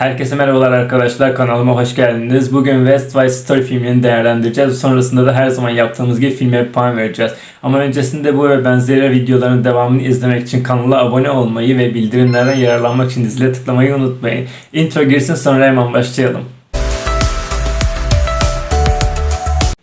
Herkese merhabalar arkadaşlar kanalıma hoş geldiniz. Bugün West Side Story filmini değerlendireceğiz. Sonrasında da her zaman yaptığımız gibi filme bir puan vereceğiz. Ama öncesinde bu ve benzeri videoların devamını izlemek için kanala abone olmayı ve bildirimlerden yararlanmak için zile tıklamayı unutmayın. Intro girsin sonra hemen başlayalım.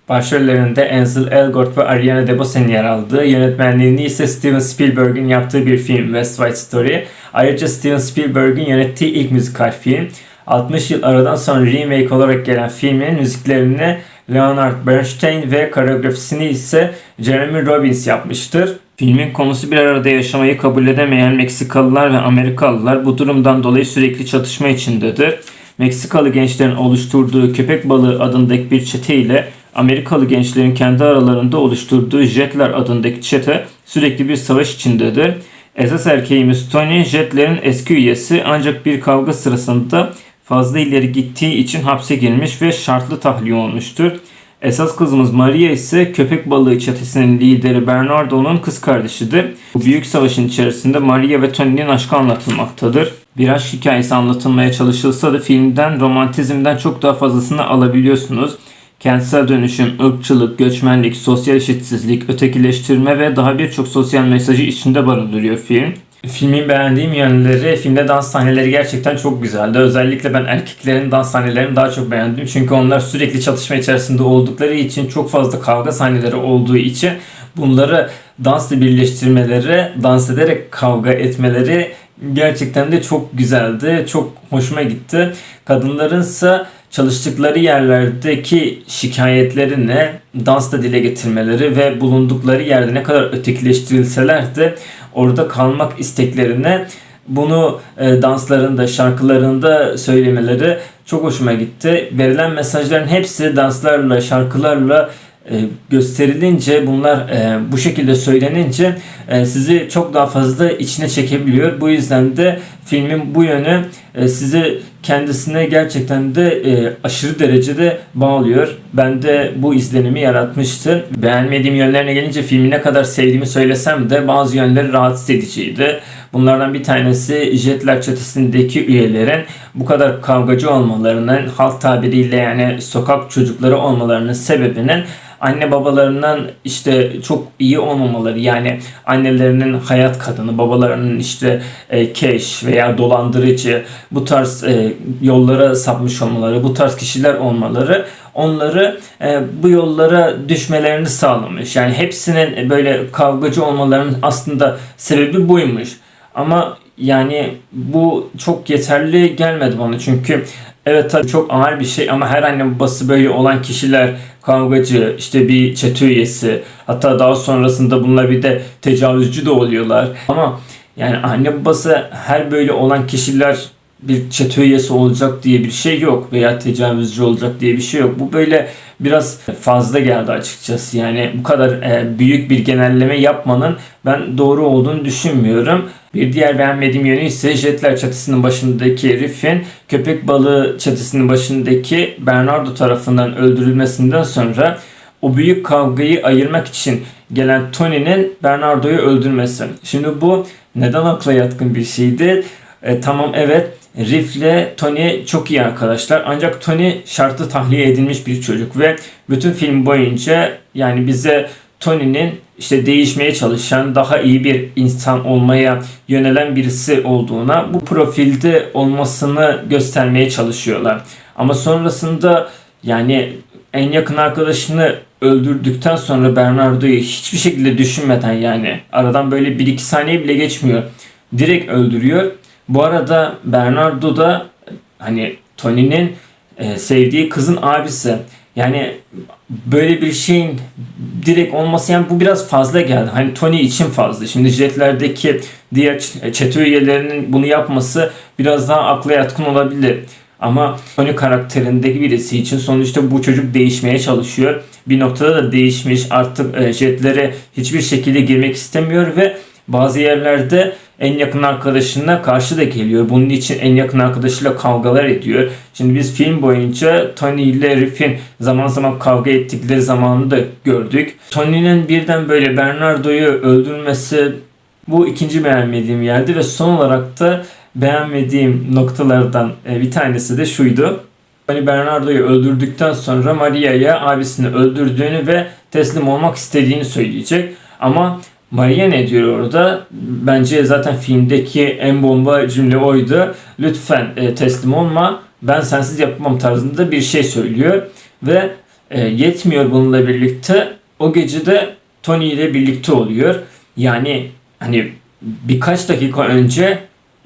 Başrollerinde Ansel Elgort ve Ariana DeBose'nin yer aldığı, yönetmenliğini ise Steven Spielberg'in yaptığı bir film West Side Story. Ayrıca Steven Spielberg'in yönettiği ilk müzikal film. 60 yıl aradan sonra remake olarak gelen filmin müziklerini Leonard Bernstein ve koreografisini ise Jeremy Robbins yapmıştır. Filmin konusu bir arada yaşamayı kabul edemeyen Meksikalılar ve Amerikalılar bu durumdan dolayı sürekli çatışma içindedir. Meksikalı gençlerin oluşturduğu köpek balığı adındaki bir çete ile Amerikalı gençlerin kendi aralarında oluşturduğu Jetler adındaki çete sürekli bir savaş içindedir. Esas erkeğimiz Tony Jetler'in eski üyesi ancak bir kavga sırasında fazla ileri gittiği için hapse girmiş ve şartlı tahliye olmuştur. Esas kızımız Maria ise köpek balığı çetesinin lideri Bernardo'nun kız kardeşidir. Bu büyük savaşın içerisinde Maria ve Tony'nin aşkı anlatılmaktadır. Bir aşk hikayesi anlatılmaya çalışılsa da filmden romantizmden çok daha fazlasını alabiliyorsunuz. Kentsel dönüşüm, ırkçılık, göçmenlik, sosyal eşitsizlik, ötekileştirme ve daha birçok sosyal mesajı içinde barındırıyor film. Filmin beğendiğim yönleri, filmde dans sahneleri gerçekten çok güzeldi. Özellikle ben erkeklerin dans sahnelerini daha çok beğendim. Çünkü onlar sürekli çatışma içerisinde oldukları için, çok fazla kavga sahneleri olduğu için bunları dansla birleştirmeleri, dans ederek kavga etmeleri gerçekten de çok güzeldi. Çok hoşuma gitti. Kadınların ise çalıştıkları yerlerdeki şikayetlerini dansla dile getirmeleri ve bulundukları yerde ne kadar ötekileştirilseler de orada kalmak isteklerini bunu e, danslarında, şarkılarında söylemeleri çok hoşuma gitti. Verilen mesajların hepsi danslarla, şarkılarla gösterilince bunlar e, bu şekilde söylenince e, sizi çok daha fazla içine çekebiliyor. Bu yüzden de filmin bu yönü e, sizi kendisine gerçekten de e, aşırı derecede bağlıyor. Ben de bu izlenimi yaratmıştı. Beğenmediğim yönlerine gelince filmi ne kadar sevdiğimi söylesem de bazı yönleri rahatsız ediciydi. Bunlardan bir tanesi Jetler çetesindeki üyelerin bu kadar kavgacı olmalarının halk tabiriyle yani sokak çocukları olmalarının sebebinin anne babalarından işte çok iyi olmamaları yani annelerinin hayat kadını babalarının işte e, keş veya dolandırıcı bu tarz e, yollara sapmış olmaları bu tarz kişiler olmaları onları e, bu yollara düşmelerini sağlamış. Yani hepsinin böyle kavgacı olmalarının aslında sebebi buymuş. Ama yani bu çok yeterli gelmedi bana çünkü evet tabii çok ağır bir şey ama her anne babası böyle olan kişiler kavgacı, işte bir çete üyesi, hatta daha sonrasında bunlar bir de tecavüzcü de oluyorlar. Ama yani anne babası her böyle olan kişiler bir çete üyesi olacak diye bir şey yok veya tecavüzcü olacak diye bir şey yok. Bu böyle biraz fazla geldi açıkçası. Yani bu kadar e, büyük bir genelleme yapmanın ben doğru olduğunu düşünmüyorum. Bir diğer beğenmediğim yönü ise Jetler çatısının başındaki Riff'in köpek balığı çatısının başındaki Bernardo tarafından öldürülmesinden sonra o büyük kavgayı ayırmak için gelen Tony'nin Bernardo'yu öldürmesi. Şimdi bu neden akla yatkın bir şeydi? E, tamam evet Riff ile Tony çok iyi arkadaşlar. Ancak Tony şartlı tahliye edilmiş bir çocuk ve bütün film boyunca yani bize Tony'nin işte değişmeye çalışan, daha iyi bir insan olmaya yönelen birisi olduğuna, bu profilde olmasını göstermeye çalışıyorlar. Ama sonrasında yani en yakın arkadaşını öldürdükten sonra Bernardo'yu hiçbir şekilde düşünmeden yani aradan böyle 1-2 saniye bile geçmiyor. Direkt öldürüyor. Bu arada Bernardo da hani Tony'nin e, sevdiği kızın abisi. Yani böyle bir şeyin direkt olması yani bu biraz fazla geldi. Hani Tony için fazla. Şimdi jetlerdeki diğer çete üyelerinin bunu yapması biraz daha akla yatkın olabilir. Ama Tony karakterindeki birisi için sonuçta bu çocuk değişmeye çalışıyor. Bir noktada da değişmiş. Artık e, jetlere hiçbir şekilde girmek istemiyor ve bazı yerlerde en yakın arkadaşına karşı da geliyor. Bunun için en yakın arkadaşıyla kavgalar ediyor. Şimdi biz film boyunca Tony ile Riff'in zaman zaman kavga ettikleri zamanı da gördük. Tony'nin birden böyle Bernardo'yu öldürmesi bu ikinci beğenmediğim yerdi ve son olarak da beğenmediğim noktalardan e, bir tanesi de şuydu. Hani Bernardo'yu öldürdükten sonra Maria'ya abisini öldürdüğünü ve teslim olmak istediğini söyleyecek. Ama Maria ne diyor orada? Bence zaten filmdeki en bomba cümle oydu. Lütfen e, teslim olma. Ben sensiz yapamam tarzında bir şey söylüyor. Ve e, yetmiyor bununla birlikte o gece de Tony ile birlikte oluyor. Yani hani birkaç dakika önce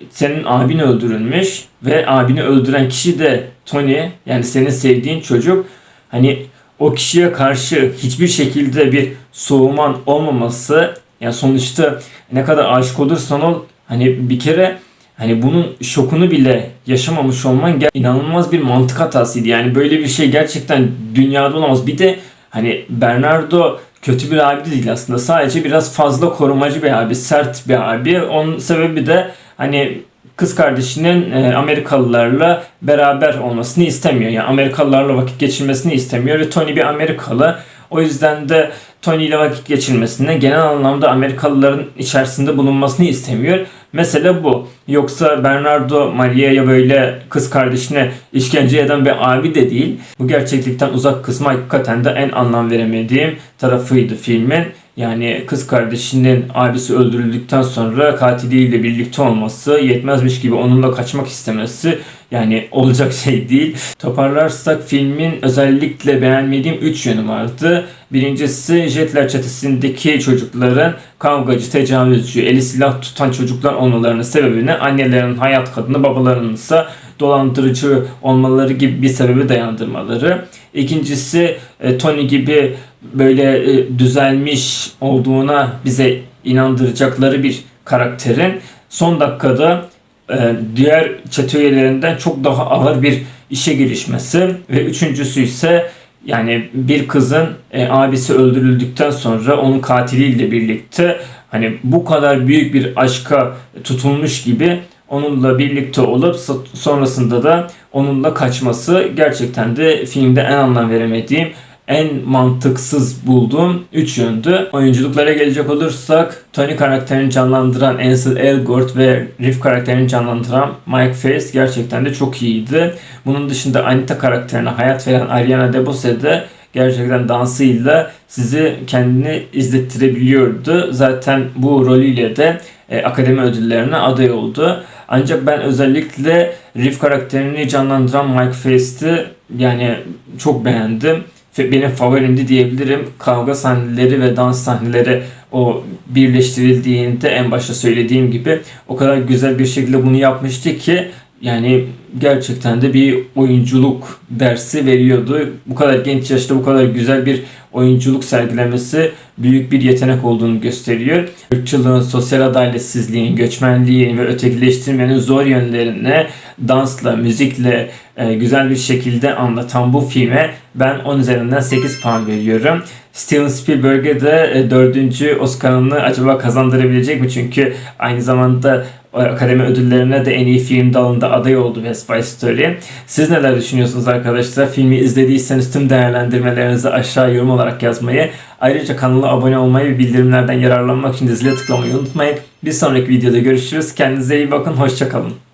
senin abin öldürülmüş ve abini öldüren kişi de Tony yani senin sevdiğin çocuk hani o kişiye karşı hiçbir şekilde bir soğuman olmaması yani sonuçta ne kadar aşık olursan ol hani bir kere hani bunun şokunu bile yaşamamış olman inanılmaz bir mantık hatasıydı. Yani böyle bir şey gerçekten dünyada olamaz. Bir de hani Bernardo kötü bir abi değil aslında. Sadece biraz fazla korumacı bir abi, sert bir abi. Onun sebebi de hani kız kardeşinin e, Amerikalılarla beraber olmasını istemiyor. Yani Amerikalılarla vakit geçirmesini istemiyor ve Tony bir Amerikalı. O yüzden de Tony ile vakit geçirmesini, genel anlamda Amerikalıların içerisinde bulunmasını istemiyor. Mesele bu. Yoksa Bernardo Maria'ya böyle kız kardeşine işkence eden bir abi de değil. Bu gerçeklikten uzak kısmı hakikaten de en anlam veremediğim tarafıydı filmin. Yani kız kardeşinin abisi öldürüldükten sonra katiliyle birlikte olması, yetmezmiş gibi onunla kaçmak istemesi yani olacak şey değil. Toparlarsak filmin özellikle beğenmediğim 3 yönü vardı. Birincisi Jetler çetesindeki çocukların kavgacı, tecavüzcü, eli silah tutan çocuklar olmalarının sebebini annelerinin hayat kadını, babalarının ise dolandırıcı olmaları gibi bir sebebi dayandırmaları. İkincisi e, Tony gibi böyle e, düzelmiş olduğuna bize inandıracakları bir karakterin son dakikada diğer çete üyelerinden çok daha ağır bir işe girişmesi ve üçüncüsü ise yani bir kızın e, abisi öldürüldükten sonra onun katiliyle birlikte hani bu kadar büyük bir aşka tutulmuş gibi onunla birlikte olup sonrasında da onunla kaçması gerçekten de filmde en anlam veremediğim en mantıksız bulduğum 3 yöndü. Oyunculuklara gelecek olursak Tony karakterini canlandıran Ansel Elgort ve Riff karakterini canlandıran Mike Face gerçekten de çok iyiydi. Bunun dışında Anita karakterine hayat veren Ariana DeBose de gerçekten dansıyla sizi kendini izlettirebiliyordu. Zaten bu rolüyle de e, akademi ödüllerine aday oldu. Ancak ben özellikle Riff karakterini canlandıran Mike Face'i yani çok beğendim benim favorimdi diyebilirim. Kavga sahneleri ve dans sahneleri o birleştirildiğinde en başta söylediğim gibi o kadar güzel bir şekilde bunu yapmıştı ki yani gerçekten de bir oyunculuk dersi veriyordu. Bu kadar genç yaşta bu kadar güzel bir oyunculuk sergilemesi büyük bir yetenek olduğunu gösteriyor. Irkçılığın, sosyal adaletsizliğin, göçmenliğin ve ötekileştirmenin zor yönlerini dansla, müzikle e, güzel bir şekilde anlatan bu filme ben 10 üzerinden 8 puan veriyorum. Steven Spielberg'e de e, 4. Oscar'ını acaba kazandırabilecek mi? Çünkü aynı zamanda Akademi ödüllerine de en iyi film dalında aday oldu West Side Story. Siz neler düşünüyorsunuz arkadaşlar? Filmi izlediyseniz tüm değerlendirmelerinizi aşağı yorum olarak yazmayı, ayrıca kanala abone olmayı ve bildirimlerden yararlanmak için de zile tıklamayı unutmayın. Bir sonraki videoda görüşürüz. Kendinize iyi bakın. Hoşçakalın.